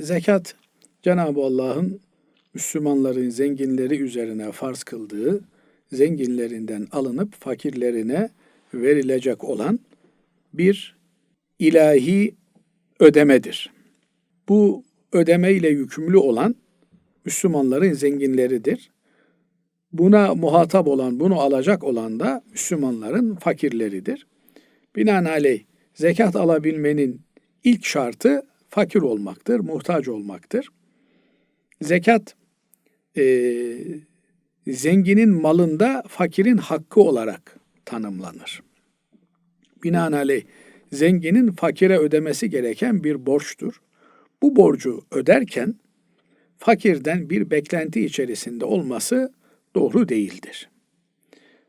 Zekat Cenab-ı Allah'ın Müslümanların zenginleri üzerine farz kıldığı zenginlerinden alınıp fakirlerine verilecek olan bir ilahi ödemedir. Bu ödeme ile yükümlü olan Müslümanların zenginleridir. Buna muhatap olan, bunu alacak olan da Müslümanların fakirleridir. Binaenaleyh zekat alabilmenin ilk şartı fakir olmaktır, muhtaç olmaktır. Zekat e, zenginin malında fakirin hakkı olarak tanımlanır. Binaenaleyh zenginin fakire ödemesi gereken bir borçtur. Bu borcu öderken fakirden bir beklenti içerisinde olması doğru değildir.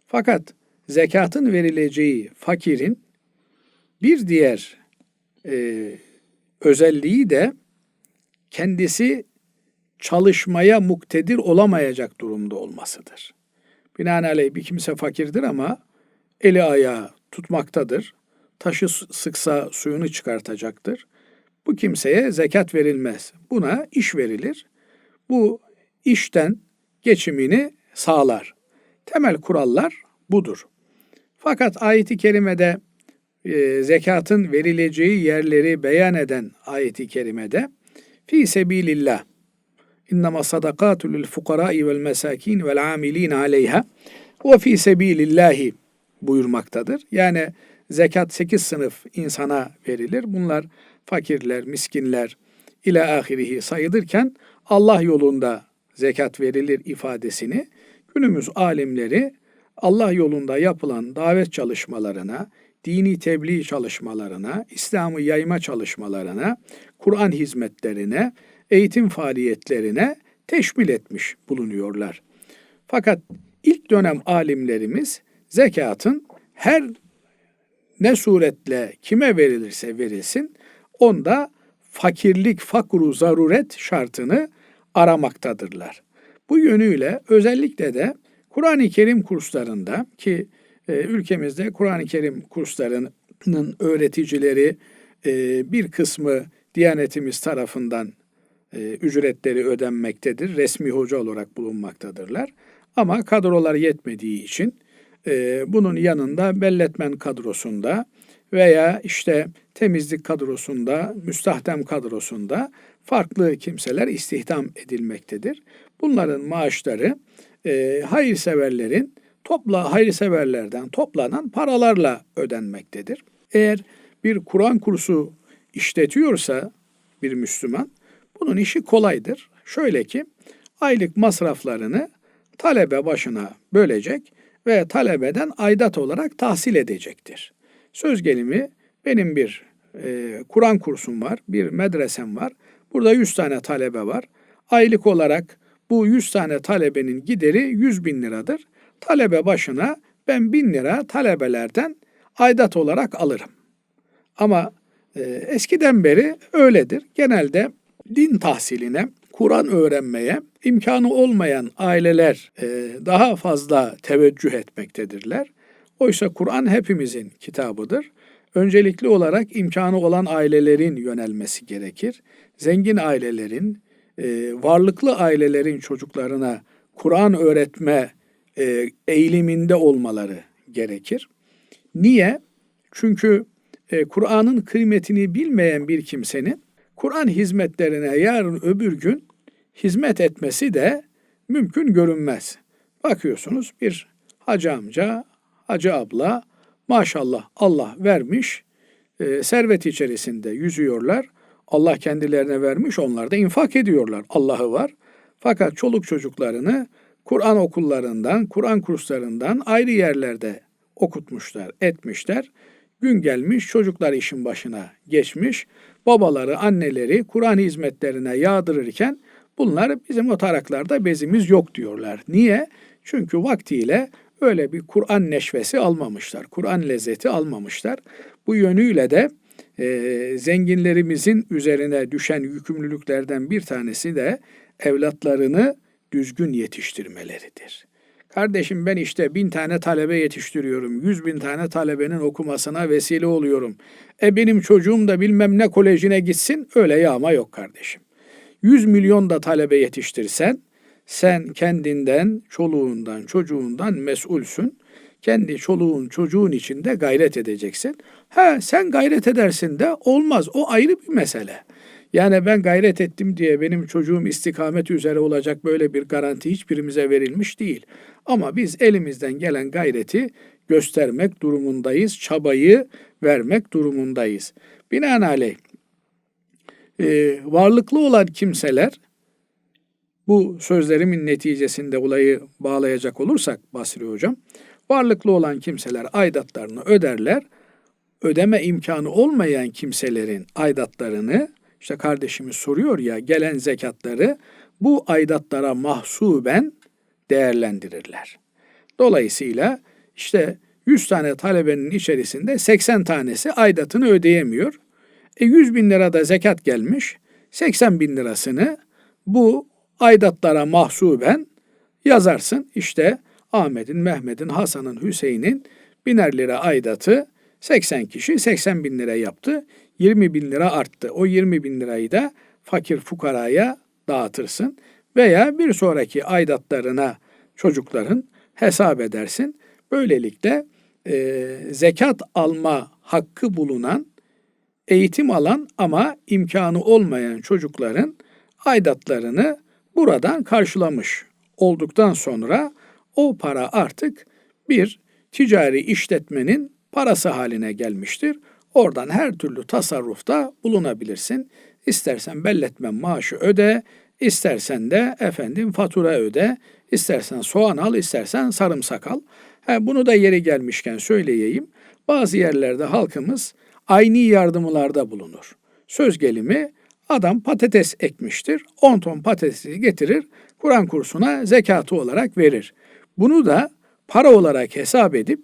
Fakat zekatın verileceği fakirin bir diğer e, özelliği de kendisi çalışmaya muktedir olamayacak durumda olmasıdır. Binaenaleyh bir kimse fakirdir ama eli ayağı tutmaktadır. Taşı sıksa suyunu çıkartacaktır. Bu kimseye zekat verilmez. Buna iş verilir. Bu işten geçimini sağlar. Temel kurallar budur. Fakat ayeti kerimede e, zekatın verileceği yerleri beyan eden ayeti kerimede fi sebilillah İnnema sadakatu lil fukarai vel mesakin vel amilin aleyha ve fi sebilillahi buyurmaktadır. Yani zekat sekiz sınıf insana verilir. Bunlar fakirler, miskinler ile ahirihi sayılırken Allah yolunda zekat verilir ifadesini günümüz alimleri Allah yolunda yapılan davet çalışmalarına, dini tebliğ çalışmalarına, İslam'ı yayma çalışmalarına, Kur'an hizmetlerine, eğitim faaliyetlerine teşmil etmiş bulunuyorlar. Fakat ilk dönem alimlerimiz zekatın her ne suretle kime verilirse verilsin onda fakirlik, fakru, zaruret şartını aramaktadırlar. Bu yönüyle özellikle de Kur'an-ı Kerim kurslarında ki ülkemizde Kur'an-ı Kerim kurslarının öğreticileri e, bir kısmı Diyanetimiz tarafından e, ücretleri ödenmektedir. Resmi hoca olarak bulunmaktadırlar. Ama kadrolar yetmediği için e, bunun yanında belletmen kadrosunda veya işte temizlik kadrosunda, müstahdem kadrosunda farklı kimseler istihdam edilmektedir. Bunların maaşları hayırseverlerin topla hayırseverlerden toplanan paralarla ödenmektedir. Eğer bir Kur'an kursu işletiyorsa bir Müslüman bunun işi kolaydır. Şöyle ki aylık masraflarını talebe başına bölecek ve talebeden aidat olarak tahsil edecektir. Söz gelimi benim bir e, Kur'an kursum var, bir medresem var. Burada 100 tane talebe var. Aylık olarak bu 100 tane talebenin gideri 100 bin liradır. Talebe başına ben bin lira talebelerden aidat olarak alırım. Ama e, eskiden beri öyledir. Genelde din tahsiline, Kur'an öğrenmeye imkanı olmayan aileler e, daha fazla teveccüh etmektedirler. Oysa Kur'an hepimizin kitabıdır. Öncelikli olarak imkanı olan ailelerin yönelmesi gerekir. Zengin ailelerin, e, varlıklı ailelerin çocuklarına Kur'an öğretme e, eğiliminde olmaları gerekir. Niye? Çünkü e, Kur'an'ın kıymetini bilmeyen bir kimsenin Kur'an hizmetlerine yarın öbür gün hizmet etmesi de mümkün görünmez. Bakıyorsunuz bir hacı amca, hacı abla maşallah Allah vermiş, e, servet içerisinde yüzüyorlar. Allah kendilerine vermiş, onlar da infak ediyorlar. Allah'ı var. Fakat çoluk çocuklarını Kur'an okullarından, Kur'an kurslarından ayrı yerlerde okutmuşlar, etmişler. Gün gelmiş çocuklar işin başına geçmiş. Babaları, anneleri Kur'an hizmetlerine yağdırırken bunlar bizim o taraklarda bezimiz yok diyorlar. Niye? Çünkü vaktiyle öyle bir Kur'an neşvesi almamışlar. Kur'an lezzeti almamışlar. Bu yönüyle de e, zenginlerimizin üzerine düşen yükümlülüklerden bir tanesi de evlatlarını düzgün yetiştirmeleridir. Kardeşim ben işte bin tane talebe yetiştiriyorum. Yüz bin tane talebenin okumasına vesile oluyorum. E benim çocuğum da bilmem ne kolejine gitsin. Öyle yağma yok kardeşim. 100 milyon da talebe yetiştirsen sen kendinden, çoluğundan, çocuğundan mesulsün. Kendi çoluğun, çocuğun içinde gayret edeceksin. Ha sen gayret edersin de olmaz. O ayrı bir mesele. Yani ben gayret ettim diye benim çocuğum istikamet üzere olacak böyle bir garanti hiçbirimize verilmiş değil. Ama biz elimizden gelen gayreti göstermek durumundayız, çabayı vermek durumundayız. Binaenaleyh e, varlıklı olan kimseler bu sözlerimin neticesinde olayı bağlayacak olursak Basri Hocam, varlıklı olan kimseler aidatlarını öderler. Ödeme imkanı olmayan kimselerin aidatlarını, işte kardeşimiz soruyor ya gelen zekatları bu aidatlara mahsuben değerlendirirler. Dolayısıyla işte 100 tane talebenin içerisinde 80 tanesi aidatını ödeyemiyor. E 100 bin lira da zekat gelmiş. 80 bin lirasını bu aidatlara mahsuben yazarsın. İşte Ahmet'in, Mehmet'in, Hasan'ın, Hüseyin'in biner lira aidatı 80 kişi 80 bin lira yaptı. 20 bin lira arttı. O 20 bin lirayı da fakir fukaraya dağıtırsın. Veya bir sonraki aidatlarına çocukların hesap edersin. Böylelikle e, zekat alma hakkı bulunan, eğitim alan ama imkanı olmayan çocukların aidatlarını buradan karşılamış olduktan sonra o para artık bir ticari işletmenin parası haline gelmiştir. Oradan her türlü tasarrufta bulunabilirsin. İstersen belletme maaşı öde, istersen de efendim fatura öde, istersen soğan al, istersen sarımsak al. Ha, bunu da yeri gelmişken söyleyeyim. Bazı yerlerde halkımız aynı yardımlarda bulunur. Söz gelimi adam patates ekmiştir. 10 ton patatesi getirir, Kur'an kursuna zekatı olarak verir. Bunu da para olarak hesap edip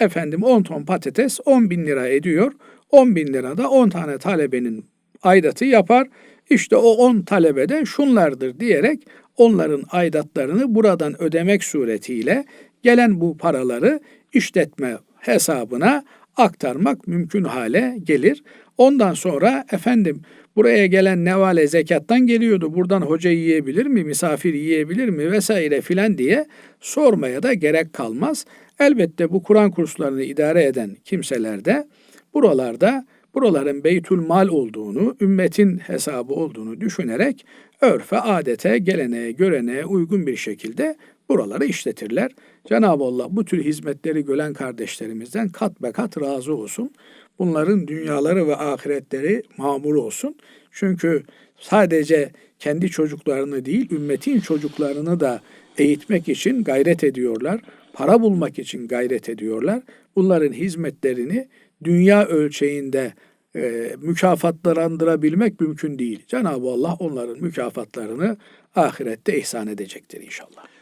efendim 10 ton patates 10 bin lira ediyor. 10 bin lira da 10 tane talebenin aidatı yapar. İşte o 10 talebede şunlardır diyerek onların aidatlarını buradan ödemek suretiyle gelen bu paraları işletme hesabına aktarmak mümkün hale gelir. Ondan sonra efendim buraya gelen nevale zekattan geliyordu. Buradan hoca yiyebilir mi, misafir yiyebilir mi vesaire filan diye sormaya da gerek kalmaz. Elbette bu Kur'an kurslarını idare eden kimseler de buralarda buraların beytül mal olduğunu, ümmetin hesabı olduğunu düşünerek örfe, adete, geleneğe, göreneğe uygun bir şekilde buraları işletirler. Cenab-ı Allah bu tür hizmetleri gören kardeşlerimizden kat be kat razı olsun. Bunların dünyaları ve ahiretleri mamur olsun. Çünkü sadece kendi çocuklarını değil, ümmetin çocuklarını da eğitmek için gayret ediyorlar. Para bulmak için gayret ediyorlar. Bunların hizmetlerini dünya ölçeğinde e, mükafatlandırabilmek mümkün değil. Cenab-ı Allah onların mükafatlarını ahirette ihsan edecektir inşallah.